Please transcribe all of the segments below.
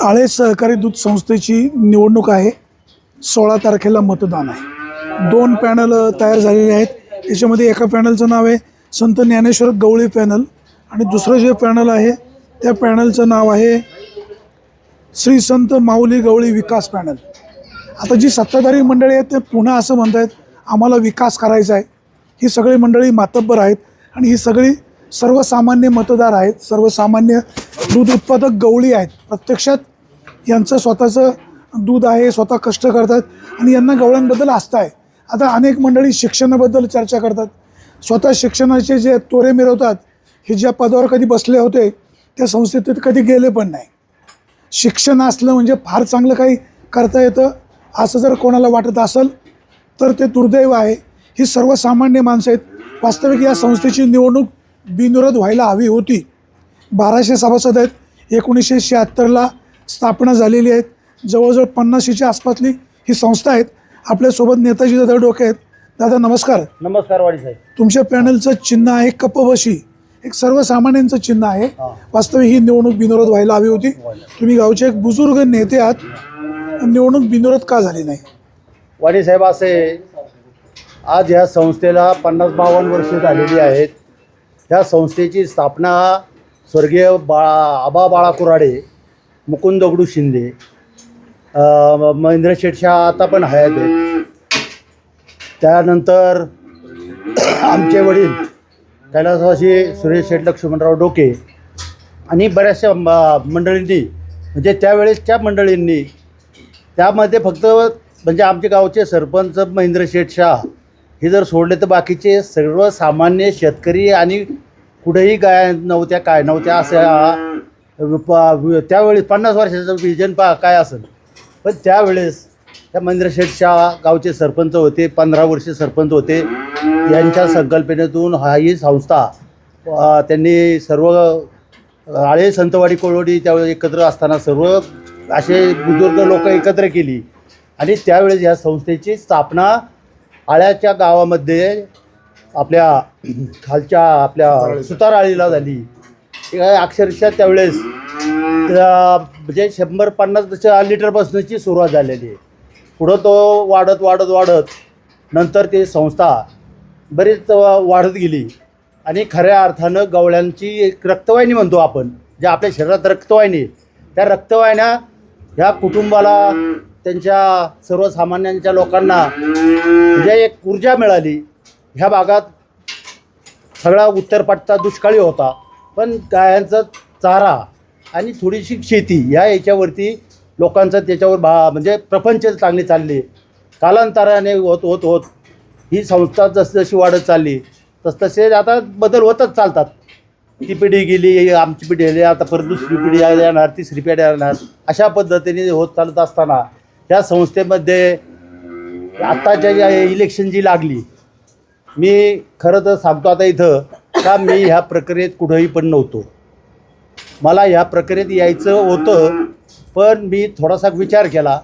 आळे सहकारी दूध संस्थेची निवडणूक आहे. सोळा तारखेला मतदान आहे. दोन पॅनल तयार झालेले आहेत. याच्यामध्ये एका पॅनलचं नाव आहे संत ज्ञानेश्वर गवळी पॅनल आणि दुसरं जे पॅनल आहे त्या पॅनलचं नाव आहे श्री संत माऊली गवळी विकास पॅनल. आता जी सत्ताधारी मंडळी आहेत ते पुन्हा असं म्हणत आहेत आम्हाला विकास करायचा आहे. ही सगळी मंडळी मातब्बर आहेत आणि ही सगळी सर्वसामान्य मतदार आहेत सर्वसामान्य दूध उत्पादक गवळी आहेत. प्रत्यक्षात यांचं स्वतःचं दूध आहे स्वतः कष्ट करतात आणि यांना गवळ्यांबद्दल आस्था आहे. आता अनेक मंडळी शिक्षणाबद्दल चर्चा करतात. स्वतः शिक्षणाचे जे तोरे मिरवतात हे ज्या पदावर कधी बसले होते त्या संस्थेत कधी गेले पण नाही. शिक्षण असलं म्हणजे फार चांगलं काही करता येतं असं जर कोणाला वाटत असेल तर ते दुर्दैव आहे. ही सर्वसामान्य माणसं आहेत. वास्तविक या संस्थेची निवडणूक बिनविरोध व्हायला हवी होती. बाराशे सभासद आहेत. एकोणीसशे शहात्तरला स्थापना झालेली आहेत. जवळजवळ पन्नाशीच्या आसपासली ही संस्था आहेत. आपल्यासोबत नेताजी दादा डोके आहेत. दादा नमस्कार. नमस्कार वाडी साहेब. तुमच्या पॅनलचं चिन्ह आहे कपबशी एक सर्वसामान्यांचं चिन्ह आहे. वास्तविक ही निवडणूक बिनविरोध व्हायला हवी होती. तुम्ही गावचे एक बुजुर्ग नेते आहात. निवडणूक बिनविरोध का झाली नाही? वाडी साहेब असे आज ह्या संस्थेला पन्नास बावन्न वर्ष झालेली आहेत. ह्या संस्थेची स्थापना स्वर्गीय बाळा आबा बाळा कुराडे मुकुंद दगडू शिंदे महेंद्र शेटशाह आता पण हयात आहेत. त्यानंतर आमचे वडील कैलासवासी सुरेश शेठ लक्ष्मणराव डोके आणि बऱ्याचशा मंडळींनी म्हणजे त्यावेळेसच्या मंडळींनी त्यामध्ये फक्त म्हणजे आमच्या गावचे सरपंच महेंद्र शेठ शाह हे जर सोडले तर बाकीचे सर्वसामान्य शेतकरी आणि कुठेही गाय नव्हत्या काय नव्हत्या अशा त्यावेळेस पन्नास वर्षाचं विजन पा काय असेल. पण त्यावेळेस त्या महेंद्र शाह गावचे सरपंच होते पंधरा वर्षे सरपंच होते. यांच्या संकल्पनेतून हा ही संस्था त्यांनी सर्व आळे संतवाडी कोळवडी त्यावेळेस एकत्र असताना सर्व असे बुजुर्ग लोक एकत्र केली. आणि त्यावेळेस या संस्थेची स्थापना आळ्याच्या गावामध्ये आपल्या खालच्या आपल्या सुताराळीला. झाली. अक्षरशः त्यावेळेस त्या- म्हणजे शंभर पन्नास लिटरपासूनची सुरुवात झालेली. आहे पुढं तो वाढत वाढत वाढत नंतर ती संस्था बरीच वाढत गेली. आणि खऱ्या अर्थानं गवळ्यांची एक रक्तवाहिनी म्हणतो आपण जे आपल्या शरीरात रक्तवाहिनी त्या रक्तवाहिन्या ह्या कुटुंबाला त्यांच्या सर्वसामान्यांच्या लोकांना म्हणजे एक ऊर्जा मिळाली. ह्या भागात सगळा उत्तरपाटचा दुष्काळी होता. पण गायांचा चारा आणि थोडीशी शेती ह्या याच्यावरती लोकांचं त्याच्यावर भा म्हणजे प्रपंच चांगले चालले. कालांतराने होत होत होत ही संस्था जसजशी वाढत चालली तसतसे आता बदल होतच चालतात. ती पिढी गेली आमची पिढी गेली आता परत दुसरी पिढी येणार तिसरी पिढी येणार अशा पद्धतीने होत चालत असताना त्या संस्थेमध्ये आत्ताच्या ज्या इलेक्शन जी लागली मी खरं तर सांगतो आता इथं का मी ह्या प्रक्रियेत कुठंही पण नव्हतो. मला ह्या प्रक्रियेत यायचं होतं पण मी थोडासा विचार केला.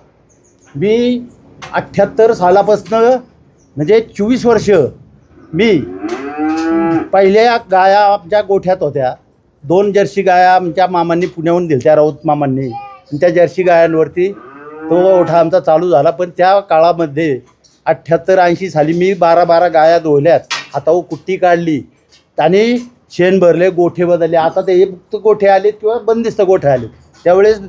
मी अठ्ठ्याहत्तर सालापासनं म्हणजे चोवीस वर्ष मी पहिल्या गाया आमच्या गोठ्यात होत्या. दोन जर्सी गाया आमच्या मामांनी पुण्याहून दिल्या राऊत मामांनी. आणि त्या जर्सी गायांवरती तो गोठा आमचा चालू झाला पण त्या काळामध्ये अठ्ठ्याहत्तर ऐंशी साली मी बारा बारा गाया धुवल्यात. हातावर कुट्टी काढली. आणि शेण भरले गोठे बदलले. आता ते हे फक्त गोठे आले किंवा बंदिस्त गोठे आले त्यावेळेस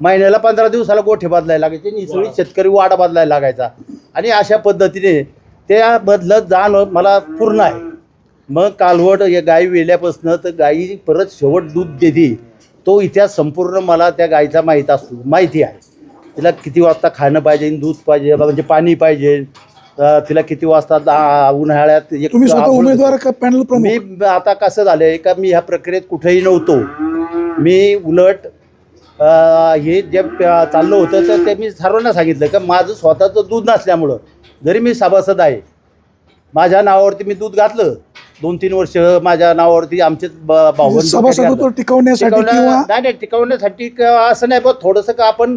महिन्याला पंधरा दिवसाला गोठे बदलायला लागायचे आणि ही सगळी शेतकरी वाडा बदलायला लागायचा. आणि अशा पद्धतीने त्या बदलत जाणं मला पूर्ण आहे. मग कालवड या गाई वेल्यापासनं तर गाई परत शेवट दूध देते. तो इतिहास संपूर्ण मला त्या गाईचा माहीत असतो माहिती आहे. तिला किती वाजता खाणं पाहिजे दूध पाहिजे म्हणजे पाणी पाहिजे. तिला किती वाजता उन्हाळ्यात एक उमेदवार का पॅनल मी आता कसं झालंय का मी ह्या प्रक्रियेत कुठेही नव्हतो. मी उलट हे जे चाललं होतं तर ते मी सर्वांना सांगितलं का माझं स्वतःचं दूध नसल्यामुळं जरी मी सभासद आहे माझ्या नावावरती मी दूध घातलं. दोन तीन वर्ष माझ्या नावावरती आमचे सभासदत्व घातलं. टिकवण्यासाठी टिकवण्या- किंवा नाही नाही टिकवण्यासाठी असं नाही पण थोडंसं का आपण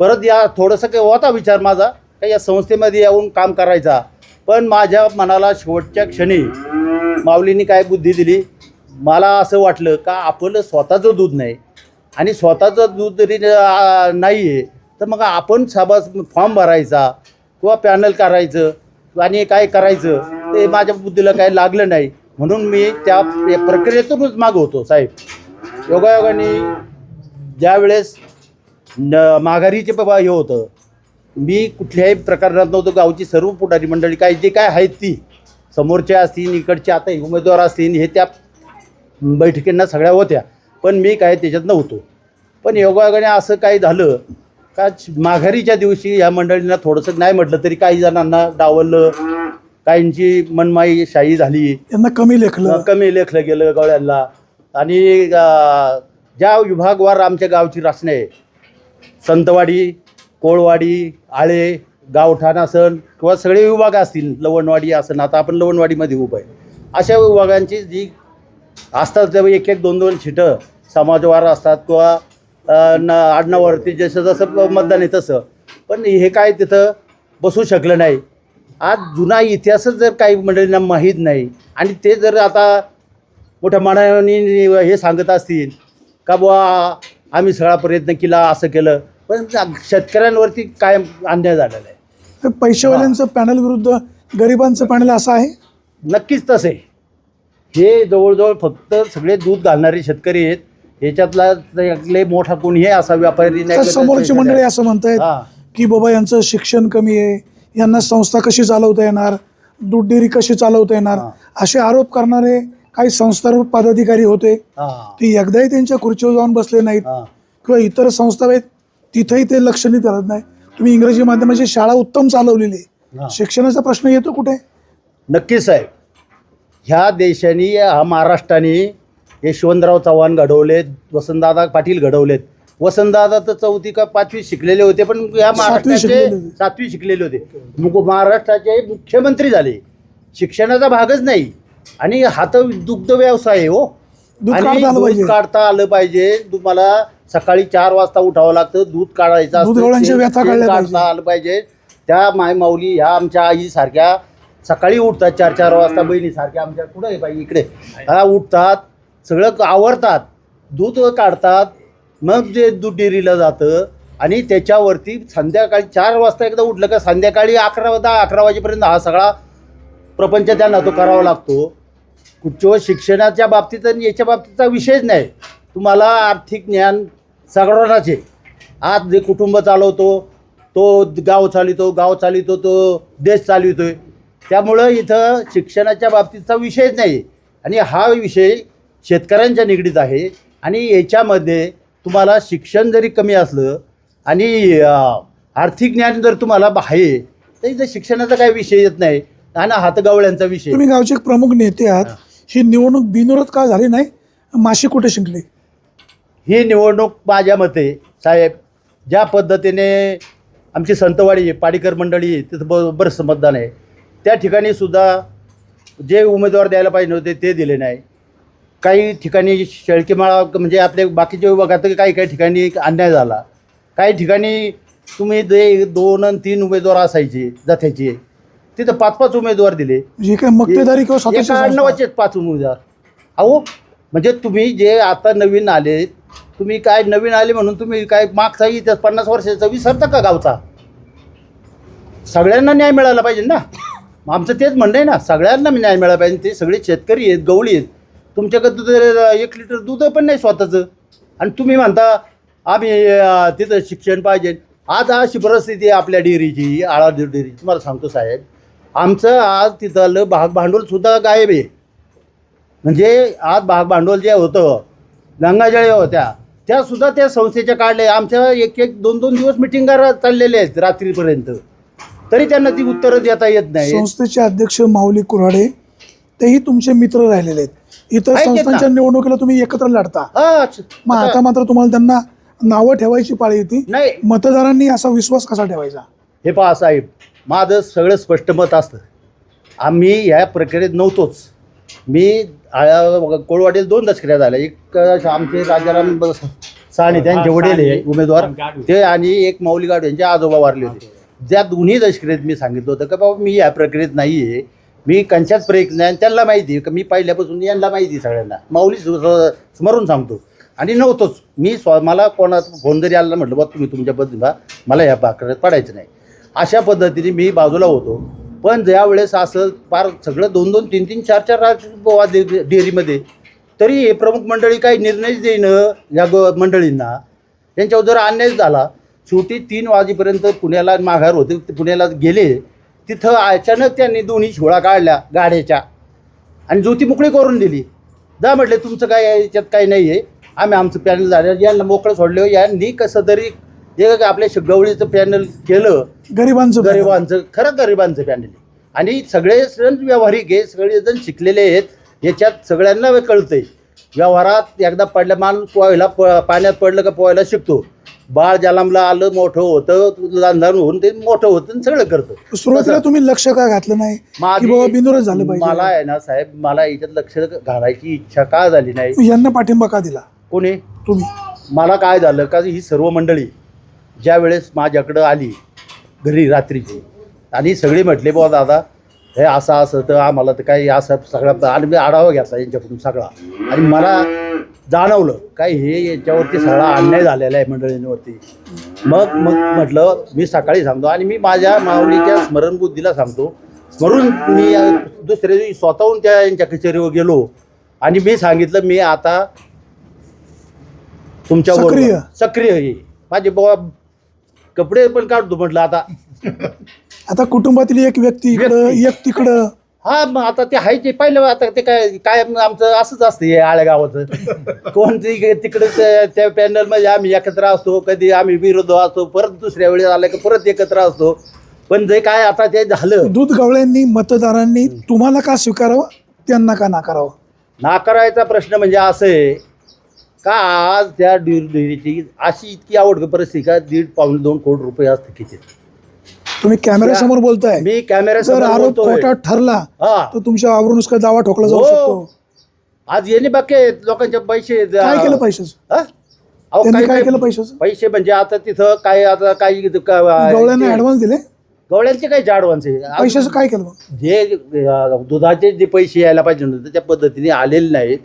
परत या थोडंसं काही होता विचार माझा का या संस्थेमध्ये येऊन काम करायचा. पण माझ्या मनाला शेवटच्या क्षणी माऊलींनी काय बुद्धी दिली? मला असं वाटलं का आपलं स्वतःचं दूध नाही. आणि स्वतःचं दूध जरी नाही आहे तर मग आपण सभास फॉर्म भरायचा किंवा पॅनल करायचं आणि काय करायचं ते माझ्या बुद्धीला काही लागलं नाही. म्हणून मी त्या प्रक्रियेतूनच मागवतो साहेब. योगायोगाने ज्यावेळेस न माघारीचे बाबा हे होतं. मी कुठल्याही प्रकरणात नव्हतं गावची सर्व पुढारी मंडळी काय जे काय आहेत ती. समोरचे असतील इकडचे आता उमेदवार असतील हे त्या बैठकींना सगळ्या होत्या. पण मी काय त्याच्यात नव्हतो. पण योगायोगाने असं काही झालं का माघारीच्या दिवशी या मंडळींना थोडंसं नाही म्हटलं तरी काही जणांना डावललं काहींची मनमाई शाही झाली. यांना कमी लेखलं. कमी लेखलं गेलं गवळ्यांना. आणि ज्या विभागवार आमच्या गावची रचना आहे संतवाडी कोळवाडी आळे गावठाण असन किंवा सगळे विभाग असतील लवणवाडी असन. आता आपण लवणवाडीमध्ये उभं आहे. अशा विभागांची जी असतात तेव्हा एक एक दोन दोन छिटं समाजवार असतात किंवा न आडनावरती जसं जसं मतदान आहे तसं. पण हे काय तिथं बसू शकलं नाही. आज जुना इतिहासच जर काही मंडळींना माहीत नाही आणि ते जर आता मोठ्या मनाने हे सांगत असतील का बुवा आम्ही सगळा प्रयत्न केला असं केलं. पण शेतकऱ्यांवरती कायम अन्याय झालेला आहे. तर पैशावाल्यांचं पॅनल विरुद्ध गरिबांचं पॅनल असं आहे? नक्कीच तसे. हे जवळजवळ फक्त सगळे दूध घालणारे शेतकरी आहेत. याच्यातला त्यातले मोठा कोणीही असा व्यापारी तर समोरची मंडळी असं म्हणतायत हा. की बाबा यांचं शिक्षण कमी आहे यांना संस्था कशी चालवता येणार दूध डेअरी कशी चालवता येणार हा. असे आरोप करणारे काही संस्थारूप पदाधिकारी होते. हा. ते एकदाही त्यांच्या खुर्चीवर जाऊन बसले नाहीत. किंवा इतर संस्था आहेत तिथेही ते लक्ष नाही करत नाही. तुम्ही इंग्रजी माध्यमाची शाळा उत्तम चालवलेली आहे. शिक्षणाचा प्रश्न येतो कुठे? नक्कीच साहेब ह्या देशाने हा महाराष्ट्राने यशवंतराव चव्हाण घडवलेत वसंतदादा पाटील घडवलेत. वसंतदादा तर चौथी का पाचवी शिकलेले होते पण या महाराष्ट्राचे. सातवी शिकलेले होते. महाराष्ट्राचे मुख्यमंत्री झाले. शिक्षणाचा भागच नाही. आणि हा तर दुग्ध व्यवसाय आहे हो. दूध आणि काढता आलं दूध पाहिजे. काढता आलं पाहिजे. तुम्हाला सकाळी चार वाजता उठावं लागतं. दूध काढायचं असतं. व्यथा काढल्या काढता. आलं पाहिजे. त्या माय माऊली ह्या आमच्या आईसारख्या सकाळी उठतात चार चार वाजता बहिणीसारख्या आमच्या. कुठं आहे बाई? इकडे. हा उठतात सगळं आवरतात. दूध काढतात. मग जे दूध डेअरीला जातं आणि त्याच्यावरती संध्याकाळी चार वाजता एकदा उठलं का संध्याकाळी अकरा दहा अकरा वाजेपर्यंत हा सगळा प्रपंच त्यांना तो करावा लागतो. कुठच्या शिक्षणाच्या बाबतीत आणि याच्या बाबतीतचा विषयच नाही. तुम्हाला आर्थिक ज्ञान सगळ्यांनाच आहे. आज जे कुटुंब चालवतो तो गाव चालितो गाव चालितो तो देश चालवितोय त्यामुळं इथं शिक्षणाच्या बाबतीतचा विषयच नाही. आणि हा विषय शेतकऱ्यांच्या निगडीत आहे. आणि याच्यामध्ये तुम्हाला शिक्षण जरी कमी असलं आणि आर्थिक ज्ञान जर तुम्हाला आहे तर इथं शिक्षणाचा काही विषय येत नाही. आणि हातगावळ्यांचा विषय. तुम्ही गावचे प्रमुख नेते आहात. ही निवडणूक बिनविरोध का झाली नाही? माशी कुठे शिंकली? ही निवडणूक माझ्या मते साहेब ज्या पद्धतीने आमची संतवाडी पाडीकर मंडळी तिथं ब बरंचसं मतदान आहे. त्या ठिकाणी सुद्धा जे उमेदवार द्यायला पाहिजे होते ते दिले नाही. काही ठिकाणी शेळकेमाळा म्हणजे आपले बाकीच्या विभागात काही काही ठिकाणी अन्याय झाला. काही ठिकाणी तुम्ही जे दोन आणि तीन उमेदवार असायचे जथ्याचे तिथं पाच पाच उमेदवार दिले. म्हणजे काय मक्तेदारी किंवा स्वतःची एका संस्था? आडनावाचेच पाच उमेदवार. अहो म्हणजे तुम्ही जे आता नवीन आले तुम्ही काय नवीन आले म्हणून तुम्ही काय मागचा इतिहास पन्नास वर्षाचा विसरता का गावचा? सगळ्यांना न्याय मिळाला पाहिजे ना. आमचं तेच म्हणणं आहे ना सगळ्यांना न्याय मिळाला पाहिजे. ते सगळे शेतकरी आहेत गवळी आहेत. तुमच्याकडं तर एक लिटर दूध पण नाही स्वतःचं. आणि तुम्ही म्हणता आम्ही अं, तिथं शिक्षण पाहिजे. आज अशी परिस्थिती आहे आपल्या डेअरीची आळा डेअरी तुम्हाला सांगतो साहेब आमचं आज तिथलं भाग भांडवलसुद्धा गायब आहे. म्हणजे आज भाग भांडवल जे होतं गंगाजळी होत्या त्या सुद्धा त्या संस्थेच्या काढल्या. आमच्या एक एक दोन दोन दिवस मिटिंगा चाललेल्या आहेत रात्रीपर्यंत. तरी त्यांना ती उत्तरं देता येत नाही. संस्थेचे अध्यक्ष माऊली कुऱ्हाडे तेही तुमचे मित्र राहिलेले आहेत. इतर. संस्थांच्या निवडणुकीला तुम्ही एकत्र लढता. मग आता मात्र तुम्हाला त्यांना नावं ठेवायची पाळी येते नाही. मतदारांनी असा विश्वास कसा ठेवायचा? हे पहा साहेब. माझं सगळं स्पष्ट मत असतं. आम्ही ह्या प्रक्रियेत नव्हतोच. मी कोळवाडीला दोन दशकऱ्या झाल्या एक आमचे राजाराम साने त्यांचे वडील आहे उमेदवार. ते आणि एक मौली गाडू यांचे आजोबा वारले होते. ज्या दोन्ही दशकरेत मी सांगितलं होतं का बाबा मी या प्रक्रियेत नाही आहे मी कंच्याच प्रयत्न आहे आणि त्यांना माहिती आहे का मी पहिल्यापासून यांना माहिती आहे सगळ्यांना. माऊली स्मरून सांगतो. आणि नव्हतोच. मी स्व मला कोणा फोन जरी आला म्हटलं बा तुम्ही तुमच्या पद्धतीने मला ह्या पाकड्यात पडायचं नाही. अशा पद्धतीने मी बाजूला होतो. पण ज्यावेळेस असं फार सगळं दोन दोन तीन तीन चार चार राज डेअरीमध्ये तरी हे प्रमुख मंडळी काही निर्णयच देणं या ग मंडळींना त्यांच्यावर जर अन्याय झाला शेवटी तीन वाजेपर्यंत पुण्याला माघार होते पुण्याला गेले तिथं अचानक त्यांनी दोन्ही शिवळा काढल्या गाड्याच्या आणि ज्योती मोकळी करून दिली. जा म्हटले तुमचं काय याच्यात काही नाही आहे आम्ही आमचं पॅनल झालं यांना मोकळं सोडलं यांनी कसं तरी एक आपल्या शिगवळीचं पॅनल केलं गरिबांचं गरिबांचं खरं गरिबांचं पॅनल आहे. आणि सगळे जण व्यावहारिक आहे सगळेजण शिकलेले आहेत. याच्यात सगळ्यांना कळतंय. व्यवहारात एकदा पडल्या माल पोहायला प पाण्यात पडलं का पोहायला शिकतो. बाळ जलामला आलं मोठं होतं लहान होऊन ते मोठं होतं आणि सगळं करतं. सुरुवातीला तुम्ही लक्ष का घातलं नाही? बिनोरच झालं मला आहे ना साहेब मला याच्यात लक्ष घालायची इच्छा का झाली नाही? यांना पाठिंबा का दिला? कोणी? तुम्ही. मला काय झालं? का ही सर्व मंडळी ज्या वेळेस माझ्याकडं आली घरी रात्रीची आणि सगळी म्हटले बुवा दादा हे असं असं तर आम्हाला तर काही असं सगळा आणि मी आढावा घेतला यांच्याकडून सगळा. आणि मला जाणवलं काय हे याच्यावरती सगळा अन्याय झालेला आहे मंडळींवरती. मग मग म्हटलं मी सकाळी सांगतो आणि मी माझ्या माऊलीच्या स्मरणबुद्धीला सांगतो स्मरून मी दुसऱ्या दिवशी स्वतःहून त्या यांच्या कचेरीवर गेलो आणि मी सांगितलं मी आता तुमच्या सक्रिय. सक्रिय आहे. माझे बाबा कपडे पण काढतो म्हटलं आता. आता कुटुंबातील एक व्यक्ती इकडं एक तिकडं. हा मग आता ते आहे ते पाहिलं आता ते काय काय आमचं असंच असतं हे आळ्या गावाचं कोणती तिकडे त्या पॅनलमध्ये आम्ही एकत्र असतो कधी आम्ही विरोध असतो परत दुसऱ्या वेळेस आलं की परत एकत्र असतो. पण जे काय आता ते झालं. दूध गवळ्यांनी मतदारांनी तुम्हाला का स्वीकारावं त्यांना का नाकारावं? नाकारायचा प्रश्न म्हणजे असं आहे का आज त्या डेअरीची अशी इतकी आवड परिस्थिती का दीड पावणे दोन कोटी रुपये आज किती तुम्ही कॅमेऱ्यासमोर बोलताय. मी कॅमेरा जर आरोप खोटा ठरला हा. तर तुमच्या आवरूनच काय दावा ठोकला जाऊ हो. शकतो? आज येणे बाकी लोकांचे पैसे काय केलं पैशाचं? हा? अहो, त्यांनी काय काय केलं पैशाचं? पैसे म्हणजे आता तिथं काय आता काही गवळ्यांना ऍडव्हान्स दिले? गवळ्यांचे काही आहे? पैशाचं काय केलं मग? जे अं, दुधाचे जे पैसे यायला पाहिजे होते त्या पद्धतीने आलेले नाहीत.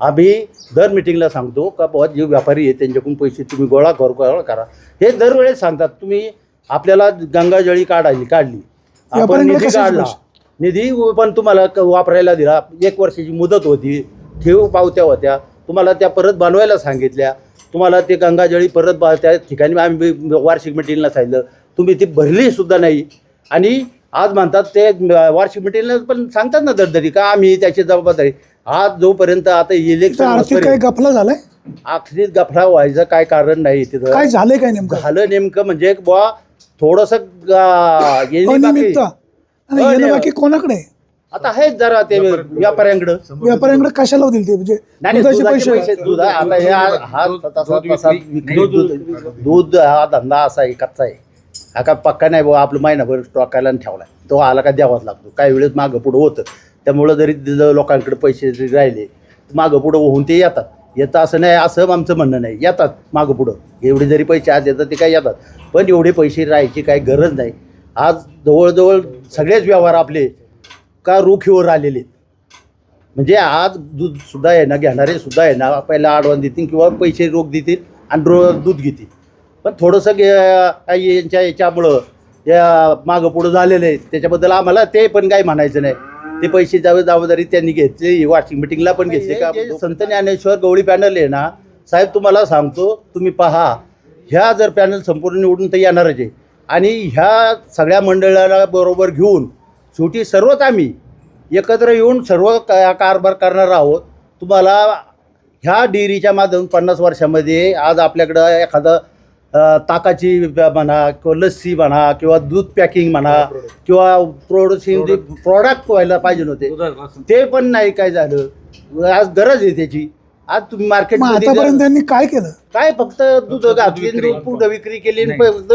आम्ही दर मिटिंगला सांगतो का बाबा जे व्यापारी आहेत त्यांच्याकडून पैसे तुम्ही गोळा कर गोळा करा. हे दरवेळेस सांगतात तुम्ही आपल्याला गंगाजळी काढायची काढली. आपण निधी काढला? निधी पण तुम्हाला वापरायला दिला. एक वर्षाची मुदत होती. ठेव पावत्या होत्या. तुम्हाला त्या परत बनवायला सांगितल्या. तुम्हाला ते गंगाजळी परत बा त्या ठिकाणी आम्ही वार्षिक मिटिंगला सांगितलं. तुम्ही ती भरली सुद्धा नाही. आणि आज म्हणतात ते वार्षिक मिटिंगला पण सांगतात ना दरदरी का आम्ही त्याची जबाबदारी. आज जोपर्यंत आता इलेक्शन आर्थिक काही गफला झालाय? आखरीत गफला व्हायचं काय कारण नाही तिथं. काय झालंय काय नेमकं? झालं नेमकं म्हणजे बुवा थोडंसं बाकी- अनियमितता आणि येणं नाही. बाकी कोणाकडे? आहे? आता आहेत जरा ते व्यापाऱ्यांकडं. व्यापाऱ्यांकडे. कशाला दिले ते? म्हणजे नाही नाही, दुधाचे दुधाचे पैसे पैसे दूध आता हे हा हा तसा तसा विक्री दूध दूध हा धंदा असा आहे कच्चा आहे. हा का पक्का नाही बाबा आपलं महिनाभर स्टॉकायला ठेवलाय. तो आला का द्यावाच लागतो. काही वेळेस मागं पुढं होतं. त्यामुळं जरी लोकांकडे पैसे जरी राहिले मागं पुढं होऊन ते येतात. येतं असं नाही असं आमचं म्हणणं नाही. येतात मागं पुढं. एवढे जरी पैसे आज येतात ते काय येतात. पण एवढे पैसे राहायची काही गरज नाही. आज जवळजवळ सगळेच व्यवहार आपले का रोखीवर आलेले आहेत. म्हणजे आज दूध सुद्धा आहे ना घेणारे सुद्धा आहे ना पहिला आडवण देतील किंवा पैसे रोख देतील आणि रो दूध घेतील. पण थोडंसं गे यांच्या याच्यामुळं या मागं पुढं झालेलं आहे. त्याच्याबद्दल आम्हाला ते पण काही म्हणायचं नाही. ते पैसे जावे जबाबदारी त्यांनी घेतली वार्षिक मिटिंगला पण घेतली का? संत ज्ञानेश्वर गवळी पॅनल आहे ना साहेब तुम्हाला सांगतो तुम्ही पहा ह्या जर पॅनल संपूर्ण निवडून तर येणारच आहे. आणि ह्या सगळ्या मंडळाला बरोबर घेऊन शेवटी सर्वच आम्ही एकत्र येऊन सर्व का कारभार करणार आहोत. तुम्हाला ह्या डेअरीच्या माध्यमातून पन्नास वर्षामध्ये आज आपल्याकडं एखादं ताकाची म्हणा किंवा लस्सी म्हणा किंवा दूध पॅकिंग म्हणा किंवा प्रोडक्शन जे प्रॉडक्ट व्हायला पाहिजे होते ते पण नाही काय झालं. आज गरज आहे त्याची. आज तुम्ही मार्केटमध्ये आतापर्यंत त्यांनी काय केलं? काय फक्त दूध घातली दूध पुढं विक्री केली फक्त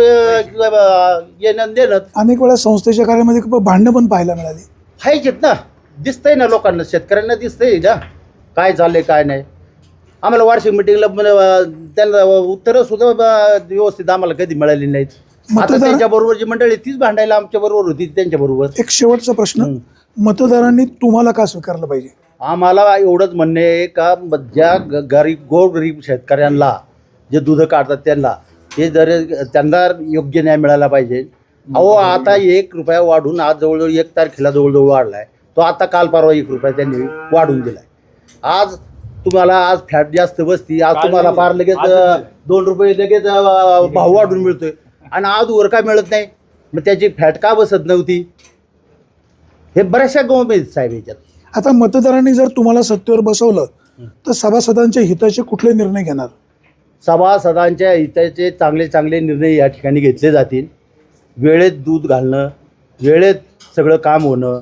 येणं देणं. अनेक वेळा संस्थेच्या कार्यामध्ये भांडणं पण पाहायला मिळाली. पाहिजेत ना. दिसतंय ना लोकांना. शेतकऱ्यांना दिसतंय ना. काय चाललंय काय नाही. आम्हाला वार्षिक मिटिंगला त्यांना उत्तरं सुद्धा व्यवस्थित आम्हाला कधी मिळाली नाहीत. आता मतदार- त्यांच्या बरोबर जी मंडळी तीच भांडायला आमच्या बरोबर होती त्यांच्या बरोबर. एक शेवटचा प्रश्न. मतदारांनी तुम्हाला का स्वीकारलं पाहिजे? आम्हाला एवढंच म्हणणे आहे का ज्या गरीब गोरगरीब शेतकऱ्यांना जे दूध काढतात त्यांना ते जर त्यांना योग्य न्याय मिळाला पाहिजे. अहो आता एक रुपया वाढून आज जवळजवळ एक तारखेला जवळजवळ वाढला आहे तो आता काल परवा एक रुपया त्यांनी वाढून दिला आहे आज तुम्हाला आज फॅट जास्त बसती आज तुम्हाला फार लगेच दोन रुपये लगेच भाव वाढून मिळतोय. आणि आज वर काय मिळत नाही? मग त्याची फॅट का बसत नव्हती? हे बऱ्याचशा गवं आहेत साहेब याच्यात. आता मतदारांनी जर तुम्हाला सत्तेवर बसवलं तर सभासदांच्या हिताचे कुठले निर्णय घेणार? सभासदांच्या हिताचे चांगले चांगले निर्णय या ठिकाणी घेतले जातील. वेळेत दूध घालणं वेळेत सगळं काम होणं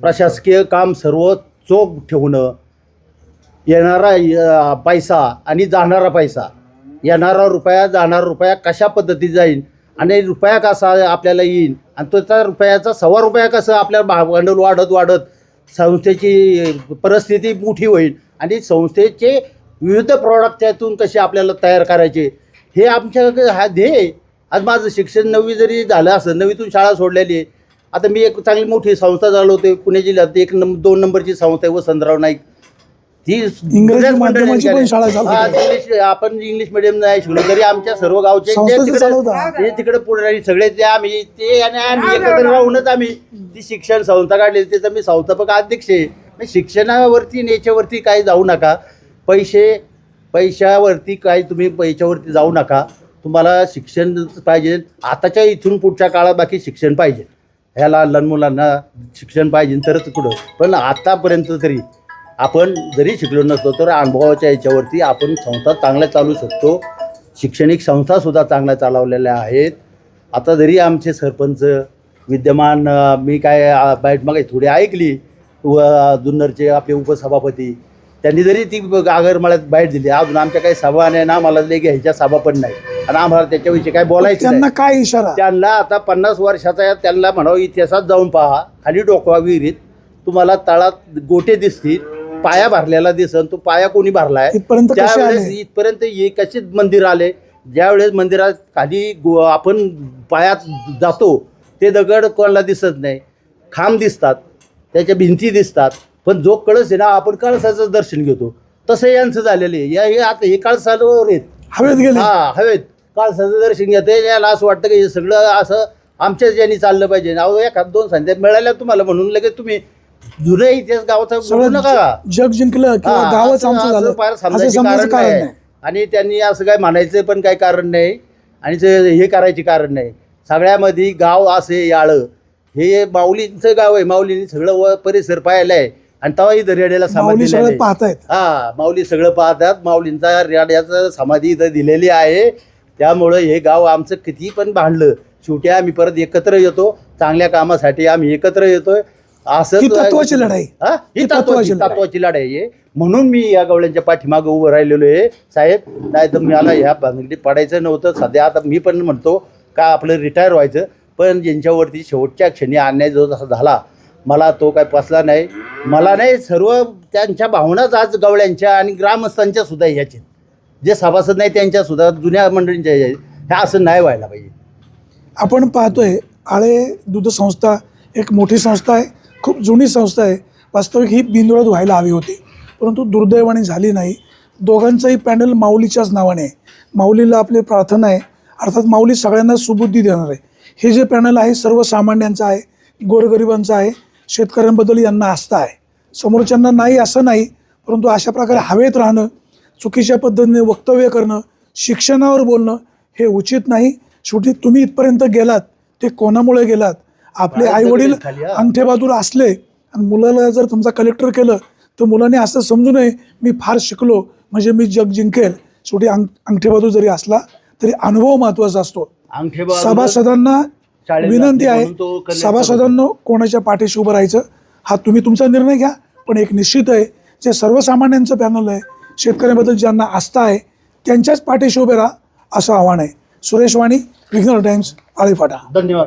प्रशासकीय काम सर्व चोख ठेवणं येणारा पैसा आणि जाणारा पैसा. येणारा रुपया जाणारा रुपया कशा पद्धतीत जाईल आणि रुपया कसा आपल्याला येईल आणि तो त्या रुपयाचा सव्वा रुपया कसं आपल्या भा- भांडवल वाढत वाढत संस्थेची परिस्थिती मोठी होईल आणि संस्थेचे विविध प्रॉडक्ट त्यातून कसे आपल्याला तयार करायचे हे आमच्या हा ध्येय आज माझं शिक्षण नववी जरी झालं असं नववीतून शाळा सोडलेली आहे. आता मी एक चांगली मोठी संस्था झालो होते पुणे जिल्ह्यात एक नं दोन नंबरची संस्था आहे वसंतराव नाईक. ती इंग्रजी माध्यमाची पण शाळा चालवते. हा, इंग्लिश आपण इंग्लिश मिडियम नाही शिकलो तरी आमच्या सर्व गावचे संस्था तिकडे. ते तिकडे पुढे राहिले सगळे ते आम्ही ते आणि आम्ही एकत्र राहूनच आम्ही ती शिक्षण संस्था काढली त्याचा मी संस्थापक अध्यक्ष आहे. मग शिक्षणावरती आणि याच्यावरती काही जाऊ नका. पैसे पैशावरती काही तुम्ही पैशावरती जाऊ नका. तुम्हाला शिक्षण पाहिजे. आताच्या इथून पुढच्या काळात बाकी शिक्षण पाहिजे. ह्याला लहान मुलांना शिक्षण पाहिजे तरच पुढं. पण आतापर्यंत तरी आपण जरी शिकलो नसतो तर अनुभवाच्या याच्यावरती आपण संस्था चांगल्या चालू शकतो. शैक्षणिक संस्थासुद्धा चांगल्या चालवलेल्या आहेत. आता जरी आमचे सरपंच विद्यमान मी काय बाईट मग थोडी ऐकली व जुन्नरचे आपले उपसभापती त्यांनी जरी ती ब- आगरमाळ्यात बाईट दिली अजून आमच्या काही सभा नाही ना लई घ्यायच्या सभा पण नाही. आणि आम्हाला त्याच्याविषयी काय बोलायचं त्यांना काय इशारा? त्यांना आता पन्नास वर्षाचा त्यांना म्हणावं इतिहासात जाऊन पहा. खाली डोकवा विहिरीत तुम्हाला तळात गोटे दिसतील. पाया भरलेला दिसन तो पाया कोणी भरलाय? इथपर्यंत कसे त्यावेळेस आले? इथपर्यंत ये कसे मंदिर आले? ज्यावेळेस मंदिरात खाली गो आपण पायात जातो ते दगड कोणाला दिसत नाही. खांब दिसतात त्याच्या भिंती दिसतात पण जो कळस आहे ना आपण कळसाचं दर्शन घेतो. तसं यांचं झालेलं आहे. या हे आता हे कळसावर आहेत. हवेत गेले. हा हवेत. काळसाचं दर्शन घेते याला असं वाटतं की हे सगळं असं आमच्याच यांनी चाललं पाहिजे. अहो एखाद दोन संध्या मिळाल्या तुम्हाला म्हणून लगेच तुम्ही जुने इतिहास गावाचा बोलू सगळं नका. जग जिंकलं किंवा हा, गावच असं- आमचं असं झालं फार असं समजायचं समजायचं कारण कारण नाही. नाही. आणि त्यांनी असं काय म्हणायचं पण काही कारण नाही. आणि ते हे करायचे कारण नाही. सगळ्यामध्ये गाव असे याळं. हे माऊलींचं गाव आहे. माऊलींनी सगळं व परिसर पाहिलं आहे. आणि तेव्हा इथं रेड्याला माऊली समाधी सगळं. पाहतायत. हा माऊली सगळं पाहतात. माऊलींचा रेड्याचं समाधी इथं दिलेली आहे. त्यामुळं हे गाव आमचं किती पण भांडलं. शेवटी आम्ही परत एकत्र येतो. चांगल्या कामासाठी आम्ही एकत्र येतोय. असं ही तत्वाची लढाई. हा? ही तत्वाची तत्वाची लढाई. आहे. म्हणून मी या गवळ्यांच्या पाठीमागं उभं राहिलेलो आहे. साहेब नाही तर मला ह्या भानगडीत पडायचं नव्हतं. सध्या आता मी पण म्हणतो का आपलं रिटायर व्हायचं? पण ज्यांच्यावरती शेवटच्या क्षणी अन्याय जो जसा झाला मला तो काय पसला नाही. मला नाही सर्व त्यांच्या भावनाच आज गवळ्यांच्या आणि ग्रामस्थांच्या सुद्धा ह्याचे जे सभासद नाही त्यांच्या सुद्धा जुन्या मंडळींच्या ह्या असं नाही व्हायला पाहिजे. आपण पाहतोय आळे दूध संस्था एक मोठी संस्था आहे. खूप जुनी संस्था आहे. वास्तविक ही बिनविरोध व्हायला हवी होती. परंतु दुर्दैवाने झाली नाही. दोघांचंही पॅनल माऊलीच्याच नावाने आहे. माऊलीला आपली प्रार्थना आहे. अर्थात माऊली सगळ्यांना सुबुद्धी देणार आहे. हे जे पॅनल आहे सर्वसामान्यांचं आहे गोरगरिबांचं आहे शेतकऱ्यांबद्दल यांना आस्था आहे. समोरच्यांना नाही असं नाही परंतु अशा प्रकारे हवेत राहणं चुकीच्या पद्धतीने वक्तव्य करणं शिक्षणावर बोलणं हे उचित नाही. शेवटी तुम्ही इथपर्यंत गेलात ते कोणामुळे गेलात? आपले आई वडील हा. अंगठेबहादूर असले आणि मुलाला जर तुमचा कलेक्टर केलं तर मुलाने असं समजू नये मी फार शिकलो. म्हणजे मी जग जिंकेल. शेवटी अंग अंगठेबहादूर जरी असला तरी अनुभव महत्त्वाचा असतो. अंगठे सभासदांना विनंती आहे सभासदांनो कोणाच्या पाठीशी उभं राहायचं हा तुम्ही तुमचा निर्णय घ्या. पण एक निश्चित आहे जे सर्वसामान्यांचं पॅनल आहे शेतकऱ्यांबद्दल ज्यांना आस्था आहे त्यांच्याच पाठीशी उभे राहा असं आव्हान आहे. सुरेश वाणी विघ्नर टाइम्स आळीफाटा. धन्यवाद.